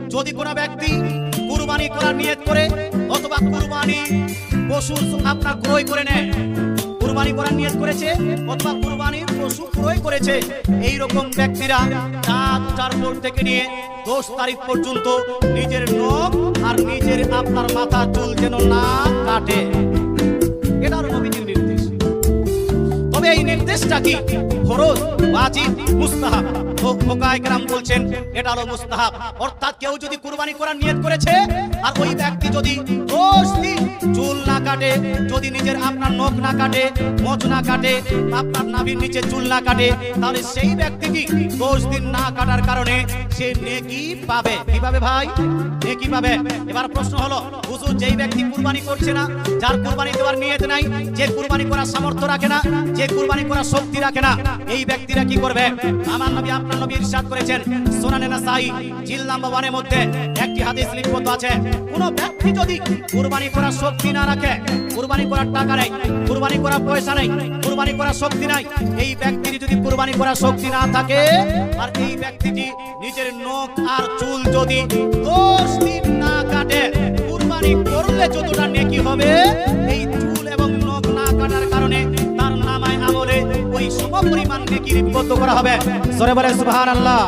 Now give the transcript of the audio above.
যদি কোনো ব্যক্তি কুরবানি করার নিয়ত করে অথবা কুরবানি পশু আপনার ক্রয় করে নেয়, কুরবানি করার নিয়ত করেছে অথবা কুরবানির পশু ক্রয় করেছে এই রকম ব্যক্তিরা চার ভোর থেকে নিয়ে দশ তারিখ পর্যন্ত নিজের নখ আর নিজের আপনার মাথা চুল যেন না কাটে। তবে কি? ফরজ ওয়াজিব, মুস্তাহাব। তো ফোকায়ে কেরাম বলছেন এটা হলো মুস্তাহাব। অর্থাৎ কেউ যদি কুরবানি করার নিয়ত করেছে, আর ওই ব্যক্তি যদি কাটে, যদি নিজের আপনার নখ না কাটে মোচ না কাটে, আপনার নাভির নিচে চুল না কাটে, তাহলে সেই ব্যক্তিটি দোষ দিন না কাটার কারণে সে নেকি পাবে? কি পাবে ভাই? নেকি পাবে। এবার প্রশ্ন হলো, হুজুর যেই ব্যক্তি কুরবানি করছে না, যার কুরবানি দেওয়ার নিয়ত নাই, যে কুরবানি করার সামর্থ্য রাখে না, যে কুরবানি করার শক্তি রাখে না, এই ব্যক্তিরা কি করবে? আমার নবী আপনার নবী ইরশাদ করেছেন সুনানে নাসাই, জিল নাম্বার ওয়ানের মধ্যে হাদিস লিপিবদ্ধ আছে। কোন ব্যক্তি যদি কুরবানি করার শক্তি না রাখে, কুরবানি করার টাকা নেই, কুরবানি করার পয়সা নেই, কুরবানি করার শক্তি নাই, এই ব্যক্তির যদি কুরবানি করার শক্তি না থাকে, আর এই ব্যক্তিটি নিজের নখ আর চুল যদি দশ দিন না কাটে, কুরবানি করলে যতটা নেকি হবে, এই চুল এবং নখ না কাটার কারণে তার নামায় আমলে ওই সম পরিমাণ নেকি লিপিবদ্ধ করা হবে। সরে বলে সুবহানাল্লাহ।